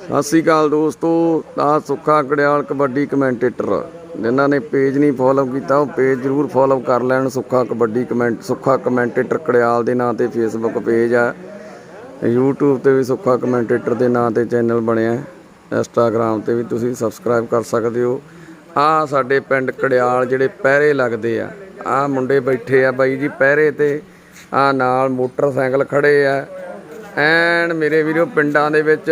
ਸਤਿ ਸ੍ਰੀ ਅਕਾਲ ਦੋਸਤੋ ਆ ਸੁੱਖਾ ਕੜਿਆਲ ਕਬੱਡੀ ਕਮੈਂਟੇਟਰ ਜਿਨ੍ਹਾਂ ਨੇ ਪੇਜ ਨਹੀਂ ਫੋਲੋ ਕੀਤਾ, ਉਹ ਪੇਜ ਜਰੂਰ ਫੋਲੋ ਕਰ ਲੈਣ ਸੁੱਖਾ ਕਬੱਡੀ ਕਮੈਂਟ ਸੁੱਖਾ ਕਮੈਂਟੇਟਰ ਕੜਿਆਲ ਦੇ ਨਾਂ ਤੇ ਫੇਸਬੁੱਕ ਪੇਜ ਆ। YouTube ਤੇ ਵੀ ਸੁੱਖਾ ਕਮੈਂਟੇਟਰ ਦੇ ਨਾਂ ਤੇ ਚੈਨਲ ਬਣਿਆ ਹੈ। Instagram ਤੇ ਵੀ ਤੁਸੀਂ ਸਬਸਕ੍ਰਾਈਬ ਕਰ ਸਕਦੇ ਹੋ। ਆ ਸਾਡੇ ਪਿੰਡ ਕੜਿਆਲ ਜਿਹੜੇ ਪਹਿਰੇ ਲੱਗਦੇ ਆ ਆ ਮੁੰਡੇ ਬੈਠੇ ਆ ਬਾਈ ਜੀ ਪਹਿਰੇ ਤੇ ਆ ਨਾਲ ਮੋਟਰਸਾਈਕਲ ਖੜੇ ਆ। ਐਨ ਮੇਰੇ ਵੀਰੋ, ਪਿੰਡਾਂ ਦੇ ਵਿੱਚ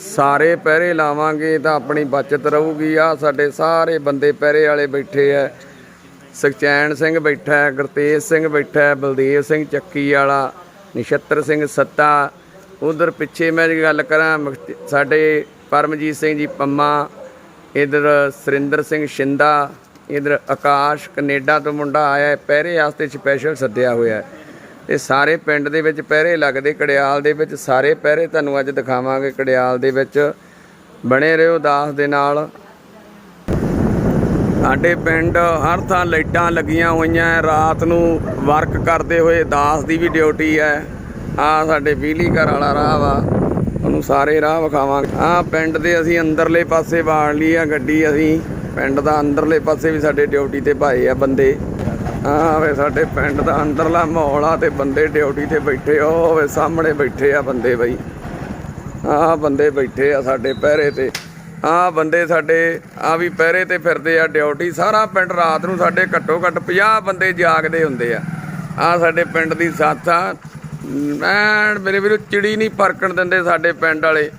ਸਾਰੇ ਪਹਿਰੇ ਲਾਵਾਂਗੇ ਤਾਂ ਆਪਣੀ ਬਚਤ ਰਹੂਗੀ। ਆ ਸਾਡੇ ਸਾਰੇ ਬੰਦੇ ਪਹਿਰੇ ਵਾਲੇ ਬੈਠੇ ਆ। ਸੁਖਚੈਨ ਸਿੰਘ ਬੈਠਾ ਹੈ ਗੁਰਤੇਜ ਸਿੰਘ ਬੈਠਾ ਹੈ ਬਲਦੇਵ ਸਿੰਘ ਚੱਕੀ ਵਾਲਾ, ਨਛੱਤਰ ਸਿੰਘ ਸੱਤਾ। ਉਧਰ ਪਿੱਛੇ ਮੈਂ ਜੇ ਗੱਲ ਕਰਾਂ, ਮੁਖਤ- ਸਾਡੇ ਪਰਮਜੀਤ ਸਿੰਘ ਜੀ ਪੰਮਾ, ਇਧਰ ਸੁਰਿੰਦਰ ਸਿੰਘ ਸ਼ਿੰਦਾ, ਇਧਰ ਆਕਾਸ਼ ਕੈਨੇਡਾ ਤੋਂ ਮੁੰਡਾ ਆਇਆ ਹੈ ਪਹਿਰੇ ਵਾਸਤੇ ਸਪੈਸ਼ਲ ਸੱਦਿਆ ਹੋਇਆ। ਹੈ ਇਹ ਸਾਰੇ ਪਿੰਡ ਦੇ ਵਿੱਚ ਪਹਿਰੇ ਲੱਗਦੇ ਕੜਿਆਲ ਦੇ ਵਿੱਚ ਸਾਰੇ ਪਹਿਰੇ ਤੁਹਾਨੂੰ ਅੱਜ ਦਿਖਾਵਾਂਗੇ ਕੜਿਆਲ ਦੇ ਵਿੱਚ। ਬਣੇ ਰਹੋ ਦਾਸ ਦੇ ਨਾਲ। ਸਾਡੇ ਪਿੰਡ ਹਰ ਥਾਂ ਲਾਈਟਾਂ ਲੱਗੀਆਂ ਹੋਈਆਂ ਰਾਤ ਨੂੰ ਵਰਕ ਕਰਦੇ ਹੋਏ ਦਾਸ ਦੀ ਵੀ ਡਿਊਟੀ ਹੈ ਆ ਸਾਡੇ ਬਿਜਲੀ ਘਰ ਵਾਲਾ ਰਾਹ ਵਾ, ਉਹਨੂੰ ਸਾਰੇ ਰਾਹ ਵਿਖਾਵਾਂਗੇ। ਆ ਪਿੰਡ ਦੇ ਅਸੀਂ ਅੰਦਰਲੇ ਪਾਸੇ ਵਾੜ ਲਈ ਆ ਗੱਡੀ ਅਸੀਂ। ਪਿੰਡ ਦਾ ਅੰਦਰਲੇ ਪਾਸੇ ਵੀ ਸਾਡੇ ਡਿਊਟੀ ਤੇ ਭਾਏ ਆ ਬੰਦੇ। ਆ ਵੇ, ਸਾਡੇ ਪਿੰਡ ਦਾ ਅੰਦਰਲਾ ਮਾਹੌਲ ਆ ਤੇ ਬੰਦੇ ਡਿਊਟੀ ਤੇ ਬੈਠੇ ਉਹ ਵੇ ਸਾਹਮਣੇ ਬੈਠੇ ਆ ਬੰਦੇ ਬਈ। ਆ ਬੰਦੇ ਬੈਠੇ ਆ ਸਾਡੇ ਪਹਿਰੇ ਤੇ। ਆ ਬੰਦੇ ਸਾਡੇ ਆ ਵੀ ਪਹਿਰੇ ਤੇ ਫਿਰਦੇ ਆ ਡਿਊਟੀ। ਸਾਰਾ ਪਿੰਡ ਰਾਤ ਨੂੰ ਸਾਡੇ ਘੱਟੋ ਘੱਟ 50 ਬੰਦੇ ਜਾਗਦੇ ਹੁੰਦੇ ਆ। ਆ ਸਾਡੇ ਪਿੰਡ ਦੀ ਸਾਥ ਆ। ਐਨ ਮੇਰੇ ਵੀਰੋ ਚਿੜੀ ਨਹੀਂ ਪਰਕਣ ਦਿੰਦੇ ਸਾਡੇ ਪਿੰਡ ਵਾਲੇ।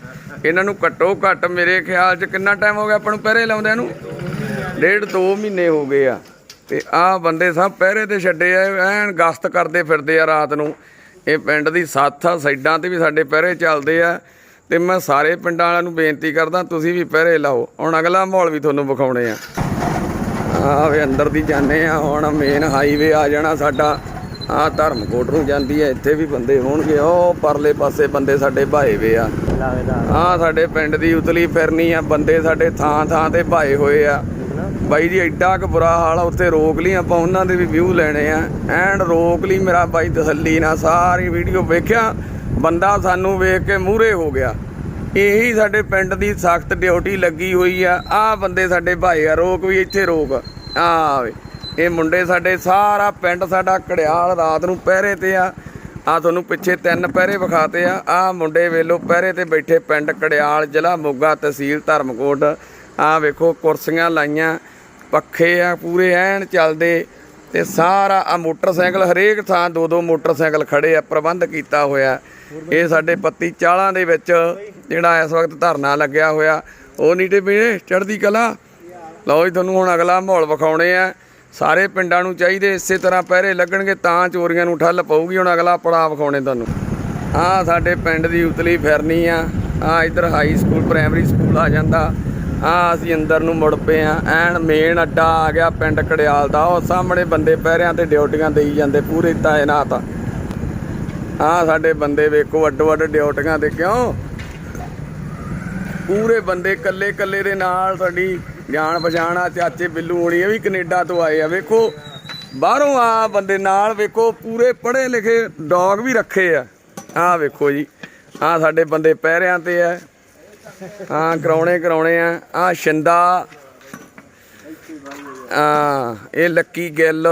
ਇਹਨਾਂ ਨੂੰ ਘੱਟੋ ਘੱਟ ਮੇਰੇ ਖਿਆਲ 'ਚ ਕਿੰਨਾ ਟਾਈਮ ਹੋ ਗਿਆ ਆਪਾਂ ਨੂੰ ਪਹਿਰੇ ਲਾਉਂਦਿਆਂ ਨੂੰ? ਡੇਢ ਦੋ ਮਹੀਨੇ ਹੋ ਗਏ ਆ। ਤੇ ਆ ਬੰਦੇ ਸਭ ਪਹਿਰੇ ਤੇ ਛੱਡੇ ਆ ਐਨ ਗਸ਼ਤ ਕਰਦੇ ਫਿਰਦੇ ਆ ਰਾਤ ਨੂੰ। ਇਹ ਪਿੰਡ ਦੀ ਸੱਥ ਆ ਸਾਈਡਾਂ ਤੇ ਵੀ ਸਾਡੇ ਪਹਿਰੇ ਚੱਲਦੇ ਆ। ਤੇ ਮੈਂ ਸਾਰੇ ਪਿੰਡਾਂ ਵਾਲਿਆਂ ਨੂੰ ਬੇਨਤੀ ਕਰਦਾ ਤੁਸੀਂ ਵੀ ਪਹਿਰੇ ਲਾਓ। ਹੁਣ ਅਗਲਾ ਮਾਹੌਲ ਵੀ ਤੁਹਾਨੂੰ ਵਿਖਾਉਣੇ ਆ। ਆ ਵੇ ਅੰਦਰ ਦੀ ਜਾਂਦੇ ਆ ਹੁਣ ਮੇਨ ਹਾਈਵੇ ਆ ਜਾਣਾ ਸਾਡਾ। ਆ ਧਰਮਕੋਟ ਨੂੰ ਜਾਂਦੀ ਹੈ ਇੱਥੇ ਵੀ ਬੰਦੇ ਹੋਣਗੇ। ਉਹ ਪਰਲੇ ਪਾਸੇ ਬੰਦੇ ਸਾਡੇ ਭਾਏ ਵੇ ਆ। ਆ ਸਾਡੇ ਪਿੰਡ ਦੀ ਉਤਲੀ ਫਿਰਨੀ ਆ ਬੰਦੇ ਸਾਡੇ ਥਾਂ ਥਾਂ ਤੇ ਭਾਏ ਹੋਏ ਆ। ਬਾਈ ਜੀ, ਐਡਾ ਕੁ ਬੁਰਾ ਹਾਲ ਆ, ਉੱਥੇ ਰੋਕ ਲਈ ਆਪਾਂ, ਉਹਨਾਂ ਦੇ ਵੀ ਵਿਊ ਲੈਣੇ ਆ। ਐਂਡ ਰੋਕ ਲਈ ਮੇਰਾ ਬਾਈ ਤਸੱਲੀ ਨਾਲ, ਸਾਰੀ ਵੀਡੀਓ ਵੇਖਿਆ, ਬੰਦਾ ਸਾਨੂੰ ਵੇਖ ਕੇ ਮੂਹਰੇ ਹੋ ਗਿਆ। ਇਹੀ ਸਾਡੇ ਪਿੰਡ ਦੀ ਸਖਤ ਡਿਊਟੀ ਲੱਗੀ ਹੋਈ ਆ। ਆ ਬੰਦੇ ਸਾਡੇ ਭਾਈ ਆ, ਰੋਕ ਵੀ ਇੱਥੇ ਰੋਕ। ਆ ਇਹ ਮੁੰਡੇ ਸਾਡੇ, ਸਾਰਾ ਪਿੰਡ ਸਾਡਾ ਕੜਿਆਲ ਰਾਤ ਨੂੰ ਪਹਿਰੇ ਤੇ ਆ। ਆ ਤੁਹਾਨੂੰ ਪਿੱਛੇ ਤਿੰਨ ਪਹਿਰੇ ਵਿਖਾਤੇ ਆ। ਆ ਮੁੰਡੇ ਵੇਲੋ ਪਹਿਰੇ ਤੇ ਬੈਠੇ ਪਿੰਡ ਕੜਿਆਲ ਜ਼ਿਲ੍ਹਾ ਮੋਗਾ ਤਹਿਸੀਲ ਧਰਮਕੋਟ। ਆ ਵੇਖੋ, ਕੁਰਸੀਆਂ ਲਾਈਆਂ। ਪੱਖੇ ਆ, ਪੂਰੇ ਐਨ ਚੱਲਦੇ ਤੇ ਸਾਰਾ ਆ ਮੋਟਰਸਾਈਕਲ, ਹਰੇਕ ਥਾਂ ਦੋ ਦੋ ਮੋਟਰਸਾਈਕਲ ਖੜੇ ਆ, ਪ੍ਰਬੰਧ ਕੀਤਾ ਹੋਇਆ। ਇਹ ਸਾਡੇ ਪੱਤੀ ਚਾਲਾਂ ਦੇ ਵਿੱਚ ਜਿਹੜਾ ਇਸ ਵਕਤ ਧਰਨਾ ਲੱਗਿਆ ਹੋਇਆ, ਉਹ ਨੀਟੇ ਪੀਣੇ ਚੜ੍ਹਦੀ ਕਲਾ। ਲਓ ਜੀ, ਤੁਹਾਨੂੰ ਹੁਣ ਅਗਲਾ ਮਾਹੌਲ ਵਿਖਾਉਣੇ ਆ। ਸਾਰੇ ਪਿੰਡਾਂ ਨੂੰ ਚਾਹੀਦੇ ਇਸੇ ਤਰ੍ਹਾਂ ਪਹਿਰੇ ਲੱਗਣਗੇ, ਤਾਂ ਚੋਰੀਆਂ ਨੂੰ ਠੱਲ ਪਊਗੀ। ਹੁਣ ਅਗਲਾ ਪੜਾਅ ਵਿਖਾਉਣੇ ਤੁਹਾਨੂੰ। ਆ ਸਾਡੇ ਪਿੰਡ ਦੀ ਉਤਲੀ ਫਿਰਨੀ ਆ। ਆ ਇਧਰ ਹਾਈ ਸਕੂਲ ਪ੍ਰਾਇਮਰੀ ਸਕੂਲ ਆ ਜਾਂਦਾ। ਆ ਅਸੀਂ ਅੰਦਰ ਨੂੰ ਮੁੜ ਪਏ ਆ। ਐਨ ਮੇਨ ਅੱਡਾ ਆ ਗਿਆ ਪਿੰਡ ਕੜਿਆਲ ਦਾ। ਉਹ ਸਾਹਮਣੇ ਬੰਦੇ ਪਹਿਰਿਆਂ ਤੇ ਡਿਊਟੀਆਂ ਦੇਈ ਜਾਂਦੇ, ਪੂਰੇ ਤਾਇਨਾਤ ਆ। ਸਾਡੇ ਬੰਦੇ ਵੇਖੋ, ਅੱਡੋ ਅੱਡ ਡਿਊਟੀਆਂ ਤੇ ਕਿਉਂ? ਪੂਰੇ ਬੰਦੇ ਕੱਲੇ ਕੱਲੇ ਦੇ ਨਾਲ ਸਾਡੀ ਜਾਣ ਪਛਾਣ ਆ, ਚਾਚੇ ਬਿੱਲੂ ਹੋਣੀ ਇਹ ਵੀ ਕੈਨੇਡਾ ਤੋਂ ਆਏ ਆ। ਵੇਖੋ, ਬਾਹਰੋਂ ਆ ਬੰਦੇ ਨਾਲ ਵੇਖੋ, ਪੂਰੇ ਪੜ੍ਹੇ ਲਿਖੇ ਡੌਗ ਵੀ ਰੱਖੇ ਆ। ਆ ਵੇਖੋ ਜੀ, ਆ ਸਾਡੇ ਬੰਦੇ ਪਹਿਰਿਆਂ ਤੇ ਆ। ਹਾਂ, ਕਰਾਉਣੇ ਕਰਾਉਣੇ ਆ। ਆ ਸ਼ਿੰਦਾ। ਆ ਇਹ ਲੱਕੀ ਗਿੱਲ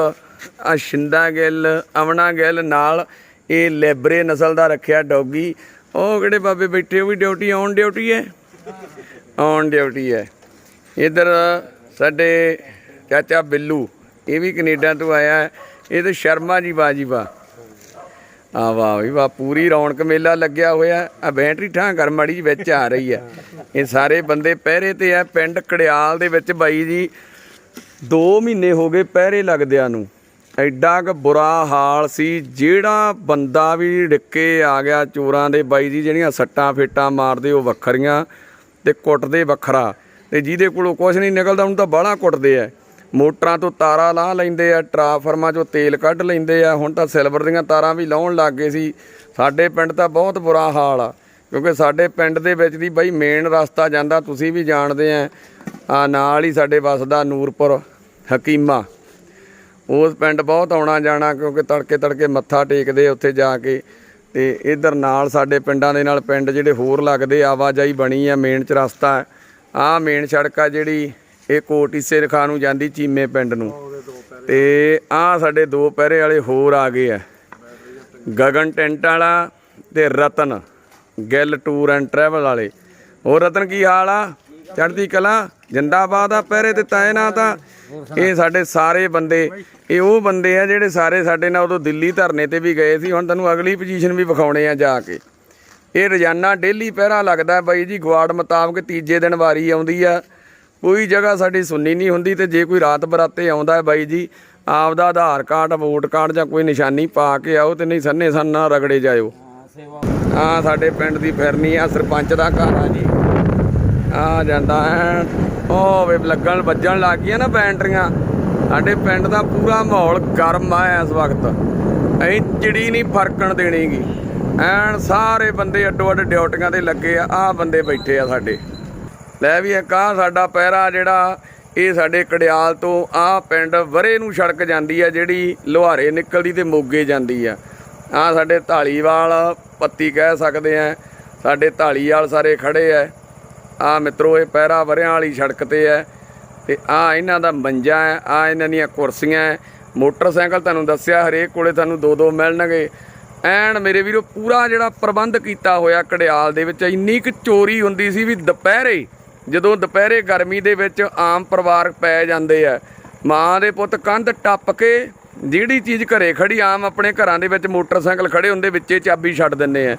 ਆ ਸ਼ਿੰਦਾ ਗਿੱਲ ਅਮਨਾ ਗਿੱਲ ਨਾਲ ਇਹ ਲੈਬਰੇ ਨਸਲ ਦਾ ਰੱਖਿਆ ਡੌਗੀ। ਉਹ ਕਿਹੜੇ ਬਾਬੇ ਬੈਠੇ, ਉਹ ਵੀ ਡਿਊਟੀ, ਔਨ ਡਿਊਟੀ ਹੈ? ਔਨ ਡਿਊਟੀ ਹੈ। ਇਧਰ ਸਾਡੇ ਚਾਚਾ ਬਿੱਲੂ, ਇਹ ਵੀ ਕੈਨੇਡਾ ਤੋਂ ਆਇਆ। ਹੈ ਇਹ ਤੇ ਸ਼ਰਮਾ ਜੀ ਬਾਜੀ ਵਾ ਆ ਵਾਹ ਵੀ ਵਾਹ, ਪੂਰੀ ਰੌਣਕ ਮੇਲਾ ਲੱਗਿਆ ਹੋਇਆ। ਆ ਬੈਟਰੀ ਠਾਂ ਕਰ ਵਿੱਚ ਆ ਰਹੀ ਹੈ ਇਹ ਸਾਰੇ ਬੰਦੇ ਪਹਿਰੇ ਤੇ ਆ, ਪਿੰਡ ਕੜਿਆਲ ਦੇ ਵਿੱਚ ਬਾਈ ਜੀ। 2 ਮਹੀਨੇ ਹੋ ਗਏ ਪਹਿਰੇ ਲੱਗਦਿਆਂ ਨੂੰ। ਐਡਾ ਕ ਬੁਰਾ ਹਾਲ ਸੀ, ਜਿਹੜਾ ਬੰਦਾ ਵੀ ਡਿੱਕੇ ਆ ਗਿਆ ਚੋਰਾਂ ਦੇ, ਬਾਈ ਜੀ ਜਿਹੜੀਆਂ ਸੱਟਾਂ ਫੇਟਾਂ ਮਾਰਦੇ, ਉਹ ਵੱਖਰੀਆਂ ਤੇ ਕੁੱਟਦੇ ਵੱਖਰਾ। ਤੇ ਜਿਹਦੇ ਕੋਲੋਂ ਕੁਝ ਨਹੀਂ ਨਿਕਲਦਾ, ਉਹਨੂੰ ਤਾਂ ਬਾਹਲਾ ਕੁੱਟਦੇ ਆ। ਮੋਟਰਾਂ ਤੋਂ ਤਾਰਾਂ ਲਾਹ ਲੈਂਦੇ ਆ, ਟਰਾਂਸਫਾਰਮਾਂ ਚੋਂ ਤੇਲ ਕੱਢ ਲੈਂਦੇ ਆ। ਹੁਣ ਤਾਂ ਸਿਲਵਰ ਦੀਆਂ ਤਾਰਾਂ ਵੀ ਲਾਉਣ ਲੱਗ ਗਏ ਸੀ। ਸਾਡੇ ਪਿੰਡ ਤਾਂ ਬਹੁਤ ਬੁਰਾ ਹਾਲ ਆ, ਕਿਉਂਕਿ ਸਾਡੇ ਪਿੰਡ ਦੇ ਵਿੱਚ ਦੀ ਬਈ ਮੇਨ ਰਸਤਾ ਜਾਂਦਾ, ਤੁਸੀਂ ਵੀ ਜਾਣਦੇ ਆ। ਆ ਨਾਲ ਹੀ ਸਾਡੇ ਵੱਸਦਾ ਨੂਰਪੁਰ ਹਕੀਮਾ। ਉਸ ਪਿੰਡ ਬਹੁਤ ਆਉਣਾ ਜਾਣਾ, ਕਿਉਂਕਿ ਤੜਕੇ ਤੜਕੇ ਮੱਥਾ ਟੇਕਦੇ ਉੱਥੇ ਜਾ ਕੇ। ਤੇ ਇਧਰ ਨਾਲ ਸਾਡੇ ਪਿੰਡਾਂ ਦੇ ਨਾਲ ਪਿੰਡ ਜਿਹੜੇ ਹੋਰ ਲੱਗਦੇ, ਆਵਾਜਾਈ ਬਣੀ ਆ ਮੇਨ ਚ ਰਸਤਾ। ਆ ਮੇਨ ਸੜਕ ਆ ਜਿਹੜੀ ਇਹ ਕੋਟ ਇਸੇ ਰਖਾ ਨੂੰ ਜਾਂਦੀ ਚੀਮੇ ਪਿੰਡ ਨੂੰ। ਤੇ ਆ ਸਾਡੇ ਦੋ ਪਹਿਰੇ ਵਾਲੇ ਹੋਰ ਆ ਗਏ ਆ। ਗਗਨ ਟੈਂਟ ਵਾਲਾ ਤੇ Ratan, Gill tour and travel ਵਾਲੇ। ਹੋਰ ਰਤਨ, ਕੀ ਹਾਲ ਆ? ਚੜ੍ਹਦੀ ਕਲਾ, ਜਿੰਦਾਬਾਦ ਆ, ਪਹਿਰੇ ਤੇ ਤਾਇਨਾਤ ਆ। ਇਹ ਸਾਡੇ ਸਾਰੇ ਬੰਦੇ, ਇਹ ਉਹ ਬੰਦੇ ਆ ਜਿਹੜੇ ਸਾਰੇ ਸਾਡੇ ਨਾਲ ਉਦੋਂ ਦਿੱਲੀ ਧਰਨੇ ਤੇ ਵੀ ਗਏ ਸੀ। ਹੁਣ ਤੁਹਾਨੂੰ ਅਗਲੀ ਪੋਜੀਸ਼ਨ ਵੀ ਵਿਖਾਉਣੇ ਆ ਜਾ ਕੇ। ਇਹ ਰੋਜ਼ਾਨਾ ਡੇਲੀ ਪਹਿਰਾ ਲੱਗਦਾ ਬਾਈ ਜੀ ਗਵਾੜ ਮੁਤਾਬਕ ਤੀਜੇ ਦਿਨ ਵਾਰੀ ਆਉਂਦੀ ਆ। ਕੋਈ ਜਗ੍ਹਾ ਸਾਡੀ ਸੁਣਨੀ ਨਹੀਂ ਹੁੰਦੀ ਤੇ ਜੇ ਕੋਈ ਰਾਤ ਬਰਾਤੇ ਆਉਂਦਾ ਹੈ ਬਾਈ ਜੀ, ਆਪਦਾ ਆਧਾਰ ਕਾਰਡ, ਵੋਟ ਕਾਰਡ ਜਾਂ ਕੋਈ ਨਿਸ਼ਾਨੀ ਪਾ ਕੇ ਆਓ ਤੇ ਨਹੀਂ ਸੰਨੇ ਸੰਨ ਨਾ ਰਗੜੇ ਜਾਇਓ। ਆ ਸਾਡੇ ਪਿੰਡ ਦੀ ਫਿਰਨੀ ਆ, ਸਰਪੰਚ ਦਾ ਘਰ ਆ ਜੀ। ਆ ਜਾਂਦਾ ਹੈ। ਉਹ ਵੇ ਲੱਗਣ ਵੱਜਣ ਲੱਗ ਗਈਆਂ ਨਾ ਬੈਂਟਰੀਆਂ। ਸਾਡੇ ਪਿੰਡ ਦਾ ਪੂਰਾ ਮਾਹੌਲ ਗਰਮ ਆ ਇਸ ਵਕਤ। ਐਂ ਚਿੜੀ ਨਹੀਂ ਫਰਕਣ ਦੇਣੀਗੀ। ਐਨ ਸਾਰੇ ਬੰਦੇ ਅੱਡੋ ਅੱਡ ਡਿਊਟੀਆਂ ਤੇ ਲੱਗੇ ਆ ਆ ਬੰਦੇ ਬੈਠੇ ਆ ਸਾਡੇ। ਲੈ ਵੀ ਇੱਕ ਆ ਸਾਡਾ ਪਹਿਰਾ ਜਿਹੜਾ, ਇਹ ਸਾਡੇ ਕੜਿਆਲ ਤੋਂ ਆ ਪਿੰਡ ਵਰੇ ਨੂੰ ਸੜਕ ਜਾਂਦੀ ਆ, ਜਿਹੜੀ ਲੋਹਾਰੇ ਨਿਕਲਦੀ ਤੇ ਮੋਗੇ ਜਾਂਦੀ ਆ। ਆ ਸਾਡੇ ਢਾਲੀਵਾਲ ਪੱਤੀ ਕਹਿ ਸਕਦੇ ਆ, ਸਾਡੇ ਢਾਲੀਵਾਲ ਸਾਰੇ ਖੜੇ ਆ। ਆ ਮਿੱਤਰੋ, ਇਹ ਪਹਿਰਾ ਵਰਿਆਂ ਵਾਲੀ ਸੜਕ ਤੇ ਹੈ ਤੇ ਆ ਇਹਨਾਂ ਦਾ ਮੰਜਾ ਹੈ ਆ ਇਹਨਾਂ ਦੀਆਂ ਕੁਰਸੀਆਂ ਹੈ ਮੋਟਰਸਾਈਕਲ ਤੁਹਾਨੂੰ ਦੱਸਿਆ, ਹਰੇਕ ਕੋਲੇ ਤੁਹਾਨੂੰ ਦੋ ਦੋ ਮਿਲਣਗੇ। ਐਨ ਮੇਰੇ ਵੀਰੋ, ਪੂਰਾ ਜਿਹੜਾ ਪ੍ਰਬੰਧ ਕੀਤਾ ਹੋਇਆ ਕੜਿਆਲ ਦੇ ਵਿੱਚ, ਇੰਨੀ ਕੁ ਚੋਰੀ ਹੁੰਦੀ ਸੀ ਵੀ ਦੁਪਹਿਰੇ ਜਦੋਂ ਦੁਪਹਿਰੇ ਗਰਮੀ ਦੇ ਵਿੱਚ ਆਮ ਪਰਿਵਾਰ ਪੈ ਜਾਂਦੇ ਆ, ਮਾਂ ਦੇ ਪੁੱਤ ਕੰਧ ਟੱਪ ਕੇ ਜਿਹੜੀ ਚੀਜ਼ ਘਰੇ ਖੜੀ, ਆਮ ਆਪਣੇ ਘਰਾਂ ਦੇ ਵਿੱਚ ਮੋਟਰਸਾਈਕਲ ਖੜੇ ਹੁੰਦੇ, ਵਿੱਚੇ ਚਾਬੀ ਛੱਡ ਦਿੰਦੇ ਆ।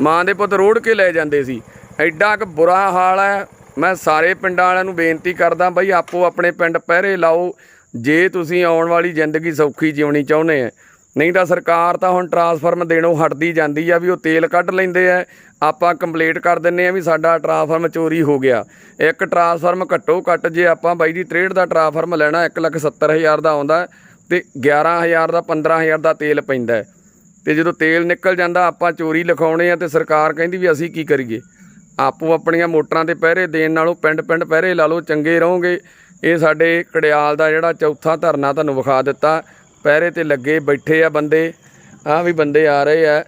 ਮਾਂ ਦੇ ਪੁੱਤ ਰੋੜ ਕੇ ਲੈ ਜਾਂਦੇ ਸੀ। ਐਡਾ ਕੁ ਬੁਰਾ ਹਾਲ ਹੈ ਮੈਂ ਸਾਰੇ ਪਿੰਡਾਂ ਵਾਲਿਆਂ ਨੂੰ ਬੇਨਤੀ ਕਰਦਾ ਬਈ, ਆਪੋ ਆਪਣੇ ਪਿੰਡ ਪਹਿਰੇ ਲਾਓ। ਜੇ ਤੁਸੀਂ ਆਉਣ ਵਾਲੀ ਜ਼ਿੰਦਗੀ ਸੌਖੀ ਜਿਉਣੀ ਚਾਹੁੰਦੇ ਆ ਨਹੀਂ ਤਾਂ ਸਰਕਾਰ ਤਾਂ ਹੁਣ ਟਰਾਂਸਫਾਰਮ ਦੇਣੋਂ ਹਟਦੀ ਜਾਂਦੀ ਆ ਵੀ ਉਹ ਤੇਲ ਕੱਢ ਲੈਂਦੇ ਆ। ਆਪਾਂ ਕੰਪਲੀਟ ਕਰ ਦਿੰਨੇ ਆ ਵੀ ਸਾਡਾ ਟਰਾਂਸਫਾਰਮ ਚੋਰੀ ਹੋ ਗਿਆ। ਇੱਕ ਟਰਾਂਸਫਾਰਮ ਘੱਟੋ ਘੱਟ ਜੇ ਆਪਾਂ ਬਾਈ ਦੀ 63 ਦਾ ਟਰਾਂਸਫਾਰਮ ਲੈਣਾ 170000 ਦਾ ਆਉਂਦਾ ਹੈ ਤੇ 11000 ਦਾ 15000 ਦਾ ਤੇਲ ਪੈਂਦਾ ਹੈ। ਤੇ ਜਦੋਂ ਤੇਲ ਨਿਕਲ ਜਾਂਦਾ, ਆਪਾਂ ਚੋਰੀ ਲਿਖਾਉਣੇ ਆ ਤੇ ਸਰਕਾਰ ਕਹਿੰਦੀ ਵੀ ਅਸੀਂ ਕੀ ਕਰੀਏ। ਆਪੋ ਆਪਣੀਆਂ ਮੋਟਰਾਂ ਤੇ ਪਹਿਰੇ ਦੇਣ ਨਾਲੋਂ ਪਿੰਡ ਪਿੰਡ ਪਹਿਰੇ ਲਾ ਲਓ, ਚੰਗੇ ਰਹੋਗੇ। ਇਹ ਸਾਡੇ ਕੜਿਆਲ ਦਾ ਜਿਹੜਾ ਚੌਥਾ ਧਰਨਾ ਤੁਹਾਨੂੰ ਵਿਖਾ ਦਿੱਤਾ। ਪਹਿਰੇ ਤੇ ਲੱਗੇ ਬੈਠੇ ਆ ਬੰਦੇ ਆ ਵੀ ਬੰਦੇ ਆ ਰਹੇ ਆ।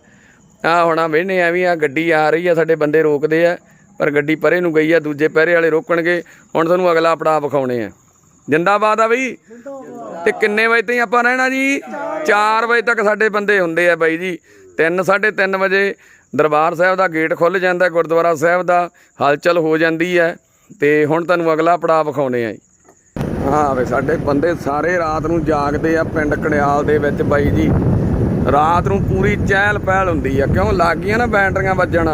ਆ ਹੁਣ ਆ ਵੇਹਨੇ ਆ ਵੀ ਆ ਗੱਡੀ ਆ ਰਹੀ ਆ, ਸਾਡੇ ਬੰਦੇ ਰੋਕਦੇ ਆ, ਪਰ ਗੱਡੀ ਪਰੇ ਨੂੰ ਗਈ ਆ, ਦੂਜੇ ਪਹਿਰੇ ਵਾਲੇ ਰੋਕਣਗੇ, ਹੁਣ ਤੁਹਾਨੂੰ ਅਗਲਾ ਪੜਾਅ ਵਿਖਾਉਣੇ ਆ। ਜਿੰਦਾਬਾਦ ਆ ਬਈ। ਤੇ ਕਿੰਨੇ ਵਜੇ ਤਾਈਂ ਆਪਾਂ ਰਹਿਣਾ ਜੀ? 4 ਵਜੇ ਤੱਕ ਸਾਡੇ ਬੰਦੇ ਹੁੰਦੇ ਆ ਬਾਈ ਜੀ। 3 3:30 ਵਜੇ ਦਰਬਾਰ ਸਾਹਿਬ ਦਾ ਗੇਟ ਖੁੱਲ ਜਾਂਦਾ, ਗੁਰਦੁਆਰਾ ਸਾਹਿਬ ਦਾ ਹਲਚਲ ਹੋ ਜਾਂਦੀ ਹੈ ਤੇ ਹੁਣ ਤੁਹਾਨੂੰ ਅਗਲਾ ਪੜਾਅ ਵਿਖਾਉਣੇ ਆ ਜੀ। ਹਾਂ ਵੇ ਸਾਡੇ ਬੰਦੇ ਸਾਰੇ ਰਾਤ ਨੂੰ ਜਾਗਦੇ ਆ ਪਿੰਡ ਕੜਿਆਲ ਦੇ ਵਿੱਚ ਬਾਈ ਜੀ। ਰਾਤ ਨੂੰ ਪੂਰੀ ਚਹਿਲ ਪਹਿਲ ਹੁੰਦੀ ਆ। ਕਿਉਂ ਲੱਗ ਗਈਆਂ ਨਾ ਬੈਟਰੀਆਂ ਵੱਜਣ?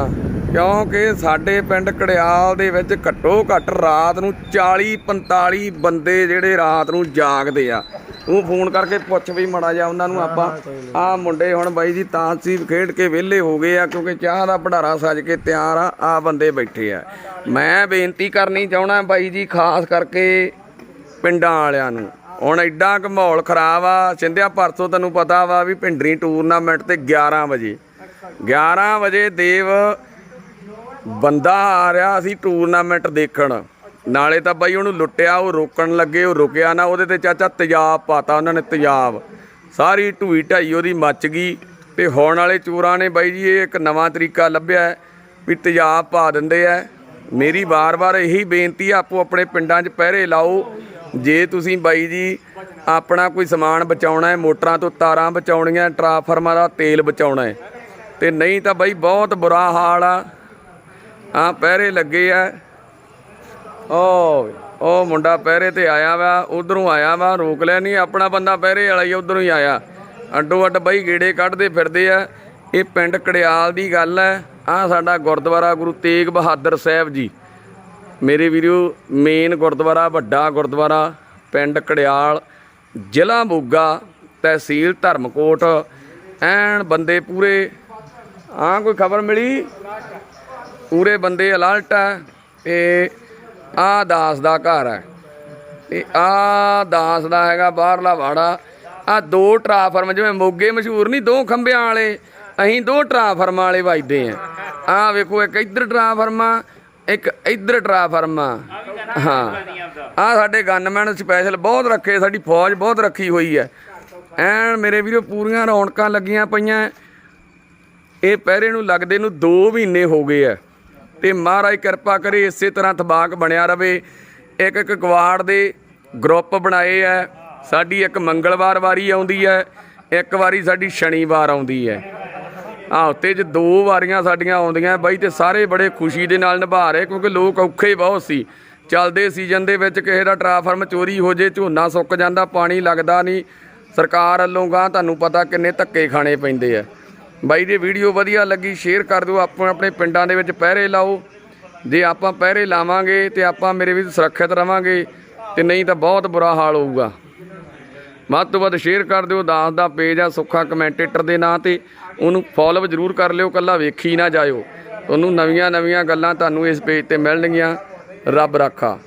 ਕਿਉਂਕਿ ਸਾਡੇ ਪਿੰਡ ਕੜਿਆਲ ਦੇ ਵਿੱਚ ਘੱਟੋ ਘੱਟ ਰਾਤ ਨੂੰ 40 45 ਬੰਦੇ ਜਿਹੜੇ ਰਾਤ ਨੂੰ ਜਾਗਦੇ ਆ। ਤੂੰ ਫੋਨ ਕਰਕੇ ਪੁੱਛ ਵੀ ਮੜਾ ਜਾ ਉਹਨਾਂ ਨੂੰ ਆਪਾਂ। ਆ ਮੁੰਡੇ ਹੁਣ ਬਾਈ ਜੀ ਤਾਂਸੀਬ ਖੇਡ ਕੇ ਵਿਹਲੇ ਹੋ ਗਏ ਆ ਕਿਉਂਕਿ ਚਾਹ ਦਾ ਭੰਡਾਰਾ ਸੱਜ ਕੇ ਤਿਆਰ ਆ ਆ ਬੰਦੇ ਬੈਠੇ ਆ। ਮੈਂ ਬੇਨਤੀ ਕਰਨੀ ਚਾਹਣਾ ਬਾਈ ਜੀ ਖਾਸ ਕਰਕੇ ਪਿੰਡਾਂ ਵਾਲਿਆਂ ਨੂੰ। ਹੁਣ ਐਡਾ ਕੁ ਮਾਹੌਲ ਖਰਾਬ ਆ। ਸਿੰਧਿਆ, ਪਰਸੋਂ ਤੈਨੂੰ ਪਤਾ ਵਾ ਵੀ ਭਿੰਡਰੀ ਟੂਰਨਾਮੈਂਟ ਤੇ 11 ਵਜੇ। 11 ਵਜੇ ਦੇਵ ਬੰਦਾ ਆ ਰਿਹਾ ਸੀ ਟੂਰਨਾਮੈਂਟ ਦੇਖਣ। ਨਾਲੇ ਤਾਂ ਬਾਈ ਉਹਨੂੰ ਲੁੱਟਿਆ, ਉਹ ਰੋਕਣ ਲੱਗੇ, ਉਹ ਰੁਕਿਆ ਨਾ। ਉਹਦੇ ਤੇ ਚਾਚਾ ਤੇਜ਼ਾਬ ਪਾਤਾ, ਉਹਨਾਂ ਨੇ ਤੇਜ਼ਾਬ। ਸਾਰੀ ਢੂਈ ਢਾਈ ਉਹਦੀ ਮੱਚ ਗਈ। ਤੇ ਹੋਣ ਵਾਲੇ ਚੋਰਾਂ ਨੇ ਬਾਈ ਜੀ, ਇਹ ਇੱਕ ਨਵਾਂ ਤਰੀਕਾ ਲੱਭਿਆ ਵੀ ਤੇਜ਼ਾਬ ਪਾ ਦਿੰਦੇ ਆ। ਮੇਰੀ ਵਾਰ-ਵਾਰ ਇਹੀ ਬੇਨਤੀ ਆ ਆਪੋ ਆਪਣੇ ਪਿੰਡਾਂ 'ਚ ਪਹਿਰੇ ਲਾਓ। ਜੇ ਤੁਸੀਂ ਬਾਈ ਜੀ ਆਪਣਾ ਕੋਈ ਸਮਾਨ ਬਚਾਉਣਾ ਹੈ, ਮੋਟਰਾਂ ਤੋਂ ਤਾਰਾਂ ਬਚਾਉਣੀਆਂ, ਟਰਾਂਸਫਾਰਮਰ ਦਾ ਤੇਲ ਬਚਾਉਣਾ ਹੈ, ਤੇ ਨਹੀਂ ਤਾਂ ਬਾਈ ਬਹੁਤ ਬੁਰਾ ਹਾਲ ਆ। ਆ ਪਹਿਰੇ ਲੱਗੇ ਆ। ਓ ਉਹ ਮੁੰਡਾ ਪਹਿਰੇ ਤੇ ਆਇਆ ਵਾ, ਉਧਰੋਂ ਆਇਆ ਵਾ, ਰੋਕ ਲਿਆ ਨਹੀਂ, ਆਪਣਾ ਬੰਦਾ ਪਹਿਰੇ ਵਾਲਾ ਹੀ ਉਧਰੋਂ ਹੀ ਆਇਆ। ਅੱਡੋ ਅੱਡ ਬਾਈ ਗੇੜੇ ਕੱਢਦੇ ਫਿਰਦੇ ਆ। ਇਹ ਪਿੰਡ ਕੜਿਆਲ ਦੀ ਗੱਲ ਹੈ। ਆ ਸਾਡਾ ਗੁਰਦੁਆਰਾ ਗੁਰੂ ਤੇਗ ਬਹਾਦਰ ਸਾਹਿਬ ਜੀ। ਮੇਰੇ ਵੀਰੋ, ਮੇਨ ਗੁਰਦੁਆਰਾ, ਵੱਡਾ ਗੁਰਦੁਆਰਾ, ਪਿੰਡ ਕੜਿਆਲ ਜ਼ਿਲ੍ਹਾ ਮੋਗਾ, ਤਹਿਸੀਲ ਧਰਮਕੋਟ। ਐਨ ਬੰਦੇ ਪੂਰੇ ਆ ਕੋਈ ਖਬਰ ਮਿਲੀ? ਪੂਰੇ ਬੰਦੇ ਅਲਰਟ ਹੈ ਤੇ ਆ ਦਾਸ ਦਾ ਘਰ ਹੈ ਤੇ ਆ ਦਾਸ ਦਾ ਹੈਗਾ ਬਾਹਰਲਾ ਵਾੜਾ। ਆ ਦੋ ਟਰਾਫਰਮ ਜਿਵੇਂ ਮੋਗੇ ਮਸ਼ਹੂਰ ਨਹੀਂ, ਦੋ ਖੰਭਿਆਂ ਵਾਲੇ। ਅਸੀਂ ਦੋ ਟਰਾਫਰਮ ਵਾਲੇ ਵੱਜਦੇ ਆ। ਆ ਵੇਖੋ, ਇੱਕ ਇੱਧਰ ਟਰਾਫਰਮ ਇੱਕ ਇੱਧਰ ਟਰਾਫਰਮ ਆ ਹਾਂ। ਆ ਸਾਡੇ ਗਨਮੈਨ ਸਪੈਸ਼ਲ ਬਹੁਤ ਰੱਖੇ, ਸਾਡੀ ਫੌਜ ਬਹੁਤ ਰੱਖੀ ਹੋਈ ਹੈ। ਐਨ ਮੇਰੇ ਵੀਰੋ, ਪੂਰੀਆਂ ਰੌਣਕਾਂ ਲੱਗੀਆਂ ਪਈਆਂ। ਇਹ ਪਹਿਰੇ ਨੂੰ ਲੱਗਦੇ ਨੂੰ 2 ਮਹੀਨੇ ਹੋ ਗਏ ਆ। ਤੇ ਮਹਾਰਾਜ ਕਿਰਪਾ ਕਰੇ, ਇਸੇ ਤਰ੍ਹਾਂ ਤਬਾਕ ਬਣਿਆ ਰਵੇ। ਇੱਕ ਇੱਕ ਕਵਾੜ ਦੇ ਗਰੁੱਪ ਬਣਾਏ ਆ। ਸਾਡੀ ਇੱਕ ਮੰਗਲਵਾਰ ਵਾਰੀ ਆਉਂਦੀ ਹੈ, ਇੱਕ ਵਾਰੀ ਸਾਡੀ ਸ਼ਨੀਵਾਰ ਆਉਂਦੀ ਹੈ। ਆ ਹਫ਼ਤੇ 'ਚ ਦੋ ਵਾਰੀਆਂ ਸਾਡੀਆਂ ਆਉਂਦੀਆਂ ਬਾਈ ਤੇ ਸਾਰੇ ਬੜੇ ਖੁਸ਼ੀ ਦੇ ਨਾਲ ਨਿਭਾ ਰਹੇ ਕਿਉਂਕਿ ਲੋਕ ਔਖੇ ਬਹੁਤ ਸੀ। ਚੱਲਦੇ ਸੀਜ਼ਨ ਦੇ ਵਿੱਚ ਕਿਸੇ ਦਾ ਟਰਾਫਾਰਮ ਚੋਰੀ ਹੋ ਜੇ, ਝੋਨਾ ਸੁੱਕ ਜਾਂਦਾ, ਪਾਣੀ ਲੱਗਦਾ ਨਹੀਂ। ਸਰਕਾਰ ਵੱਲੋਂ ਗਾਂ ਤੁਹਾਨੂੰ ਪਤਾ ਕਿੰਨੇ ਧੱਕੇ ਖਾਣੇ ਪੈਂਦੇ ਆ। ਬਾਈ ਦੀ ਵੀਡੀਓ ਵਧੀਆ ਲੱਗੀ ਸ਼ੇਅਰ ਕਰ ਦਿਓ ਆਪਣੇ ਆਪਣੇ ਪਿੰਡਾਂ ਦੇ ਵਿੱਚ ਪਹਿਰੇ ਲਾਓ। ਜੇ ਆਪਾਂ ਪਹਿਰੇ ਲਾਵਾਂਗੇ ਤੇ ਆਪਾਂ ਮੇਰੇ ਵੀ ਸੁਰੱਖਿਅਤ ਰਵਾਂਗੇ ਤੇ ਨਹੀਂ ਤਾਂ ਬਹੁਤ ਬੁਰਾ ਹਾਲ ਹੋਊਗਾ। ਵੱਧ ਤੋਂ ਵੱਧ ਸ਼ੇਅਰ ਕਰ ਦਿਓ, ਦਾਸ ਦਾ ਪੇਜ ਆ, ਸੁੱਖਾ ਕਮੈਂਟੇਟਰ ਦੇ ਨਾਂ ਤੇ। ਉਹਨੂੰ ਫੋਲੋ ਜ਼ਰੂਰ ਕਰ ਲਿਓ ਕੱਲਾ ਵੇਖੀ ਨਾ ਜਾਇਓ। ਤੁਹਾਨੂੰ ਨਵੀਆਂ ਨਵੀਆਂ ਗੱਲਾਂ ਤੁਹਾਨੂੰ ਇਸ ਪੇਜ ਤੇ ਮਿਲਣਗੀਆਂ। ਰੱਬ ਰਾਖਾ।